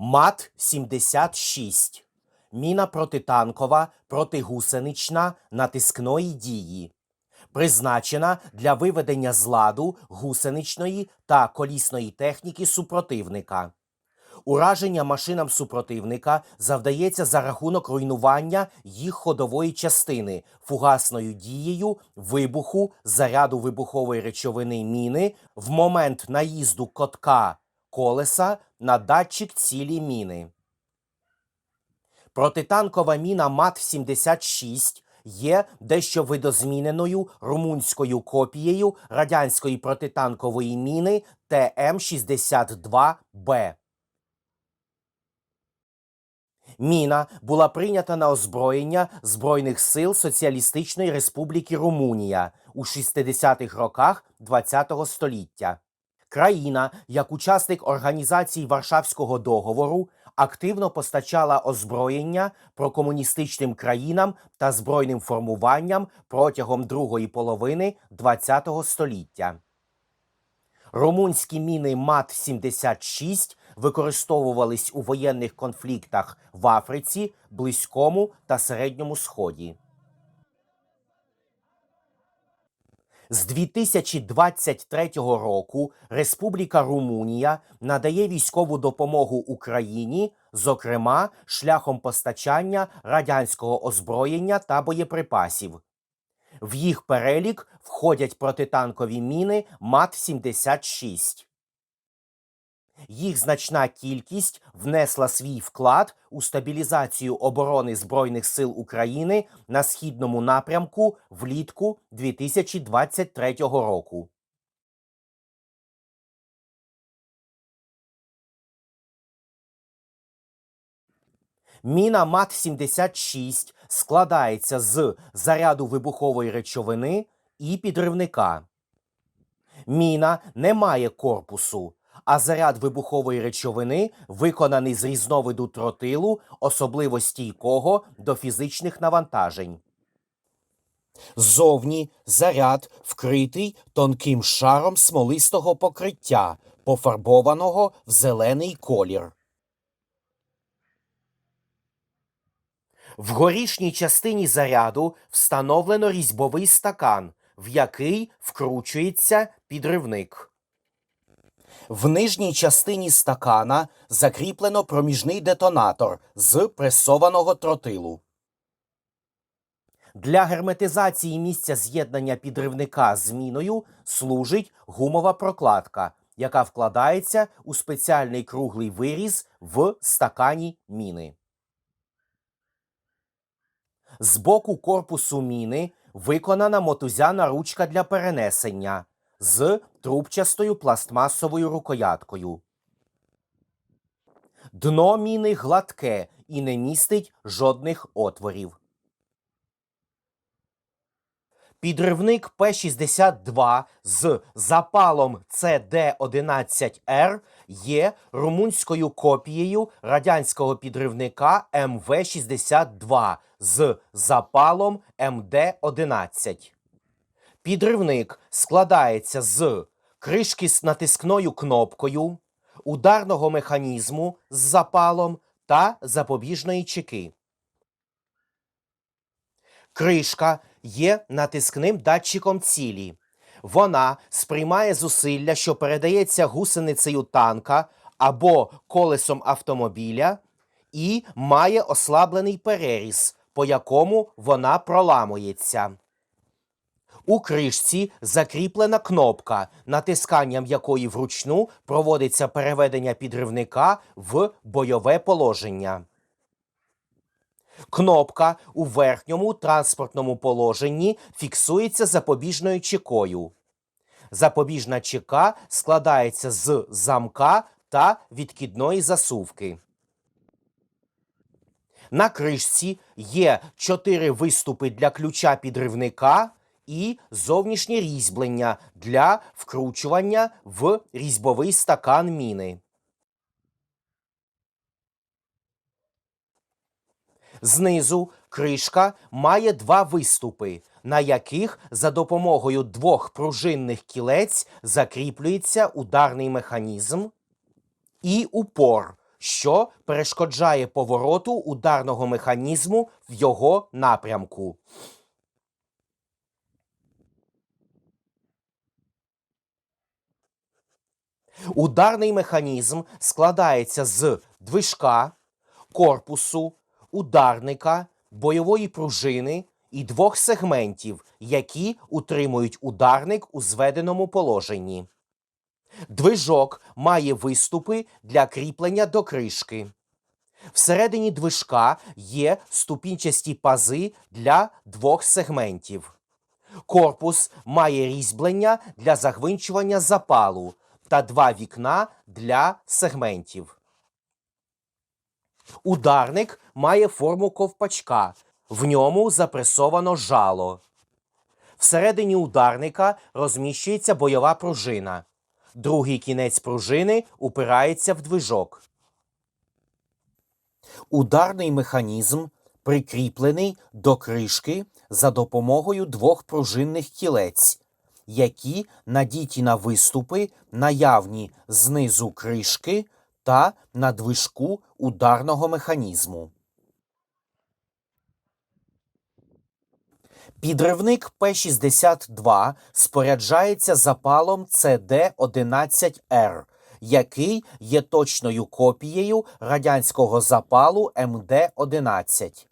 МАТ-76 Міна протитанкова протигусенична натискної дії. Призначена для виведення з ладу гусеничної та колісної техніки супротивника. Ураження машинам супротивника завдається за рахунок руйнування їх ходової частини фугасною дією вибуху заряду вибухової речовини міни в момент наїзду котка колеса на датчик цілі міни. Протитанкова міна МАТ-76 є дещо видозміненою румунською копією радянської протитанкової міни ТМ-62Б. Міна була прийнята на озброєння Збройних сил Соціалістичної Республіки Румунія у 60-х роках ХХ століття. Країна, як учасник Організації Варшавського договору, активно постачала озброєння прокомуністичним країнам та збройним формуванням протягом другої половини ХХ століття. Румунські міни МАТ-76 використовувались у воєнних конфліктах в Африці, Близькому та Середньому Сході. З 2023 року Республіка Румунія надає військову допомогу Україні, зокрема шляхом постачання радянського озброєння та боєприпасів. В їх перелік входять протитанкові міни МАТ-76. Їх значна кількість внесла свій вклад у стабілізацію оборони Збройних сил України на східному напрямку влітку 2023 року. Міна МАТ-76 складається з заряду вибухової речовини і підривника. Міна не має корпусу, а заряд вибухової речовини виконаний з різновиду тротилу, особливо стійкого до фізичних навантажень. Ззовні заряд вкритий тонким шаром смолистого покриття, пофарбованого в зелений колір. В горішній частині заряду встановлено різьбовий стакан, в який вкручується підривник. В нижній частині стакана закріплено проміжний детонатор з пресованого тротилу. Для герметизації місця з'єднання підривника з міною служить гумова прокладка, яка вкладається у спеціальний круглий виріз в стакані міни. З боку корпусу міни виконана мотузяна ручка для перенесення з трубчастою пластмасовою рукояткою. Дно міни гладке і не містить жодних отворів. Підривник П-62 з запалом CD11R є румунською копією радянського підривника МВ-62 з запалом МД-11. Підривник складається з кришки з натискною кнопкою, ударного механізму з запалом та запобіжної чеки. Кришка є натискним датчиком цілі. Вона сприймає зусилля, що передається гусеницею танка або колесом автомобіля, і має ослаблений переріз, по якому вона проламується. У кришці закріплена кнопка, натисканням якої вручну проводиться переведення підривника в бойове положення. Кнопка у верхньому транспортному положенні фіксується запобіжною чекою. Запобіжна чека складається з замка та відкидної засувки. На кришці є чотири виступи для ключа підривника і зовнішнє різьблення для вкручування в різьбовий стакан міни. Знизу кришка має два виступи, на яких за допомогою двох пружинних кілець закріплюється ударний механізм і упор, що перешкоджає повороту ударного механізму в його напрямку. Ударний механізм складається з движка, корпусу, ударника, бойової пружини і двох сегментів, які утримують ударник у зведеному положенні. Движок має виступи для кріплення до кришки. Всередині движка є ступінчасті пази для двох сегментів. Корпус має різьблення для загвинчування запалу та два вікна для сегментів. Ударник має форму ковпачка. В ньому запресовано жало. Всередині ударника розміщується бойова пружина. Другий кінець пружини упирається в движок. Ударний механізм прикріплений до кришки за допомогою двох пружинних кілець, які надіті на виступи, наявні знизу кришки та на движку ударного механізму. Підривник П-62 споряджається запалом CD-11R, який є точною копією радянського запалу МД-11.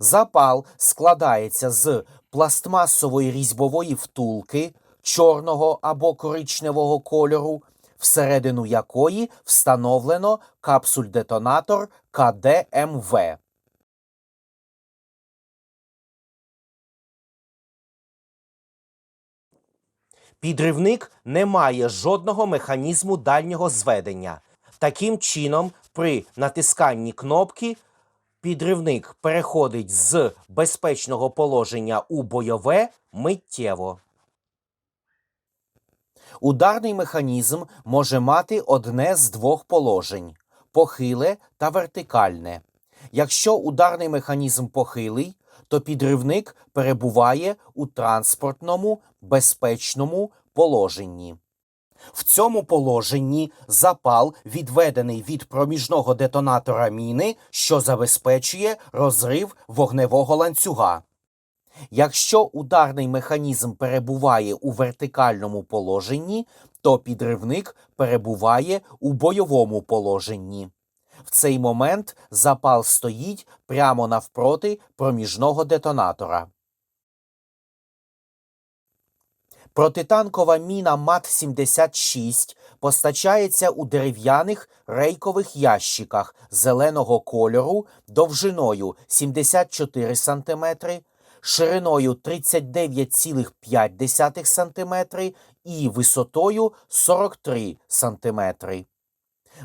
Запал складається з пластмасової різьбової втулки чорного або коричневого кольору, всередину якої встановлено капсуль-детонатор КДМВ. Підривник не має жодного механізму дальнього зведення. Таким чином, при натисканні кнопки підривник переходить з безпечного положення у бойове миттєво. Ударний механізм може мати одне з двох положень похиле та вертикальне. Якщо ударний механізм похилий, то підривник перебуває у транспортному безпечному положенні. В цьому положенні запал відведений від проміжного детонатора міни, що забезпечує розрив вогневого ланцюга. Якщо ударний механізм перебуває у вертикальному положенні, то підривник перебуває у бойовому положенні. В цей момент запал стоїть прямо навпроти проміжного детонатора. Протитанкова міна МАТ-76 постачається у дерев'яних рейкових ящиках зеленого кольору довжиною 74 см, шириною 39,5 см і висотою 43 см.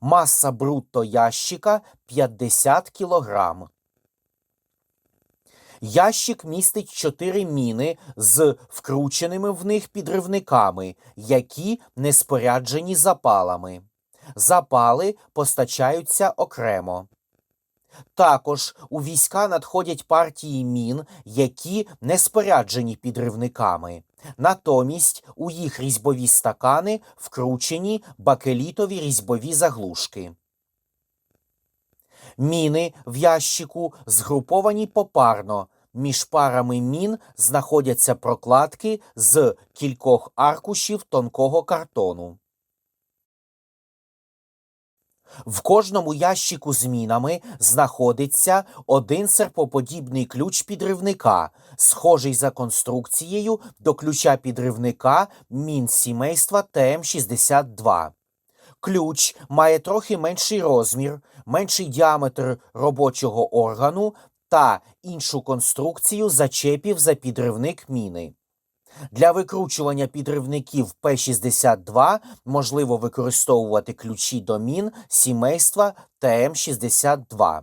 Маса брутто ящика 50 кг. Ящик містить чотири міни з вкрученими в них підривниками, які не споряджені запалами. Запали постачаються окремо. Також у війська надходять партії мін, які не споряджені підривниками. Натомість у їх різьбові стакани вкручені бакелітові різьбові заглушки. Міни в ящику згруповані попарно. Між парами мін знаходяться прокладки з кількох аркушів тонкого картону. В кожному ящику з мінами знаходиться один серпоподібний ключ підривника, схожий за конструкцією до ключа підривника мін сімейства ТМ-62. Ключ має трохи менший розмір, менший діаметр робочого органу та іншу конструкцію зачепів за підривник міни. Для викручування підривників П-62 можливо використовувати ключі домін сімейства ТМ-62.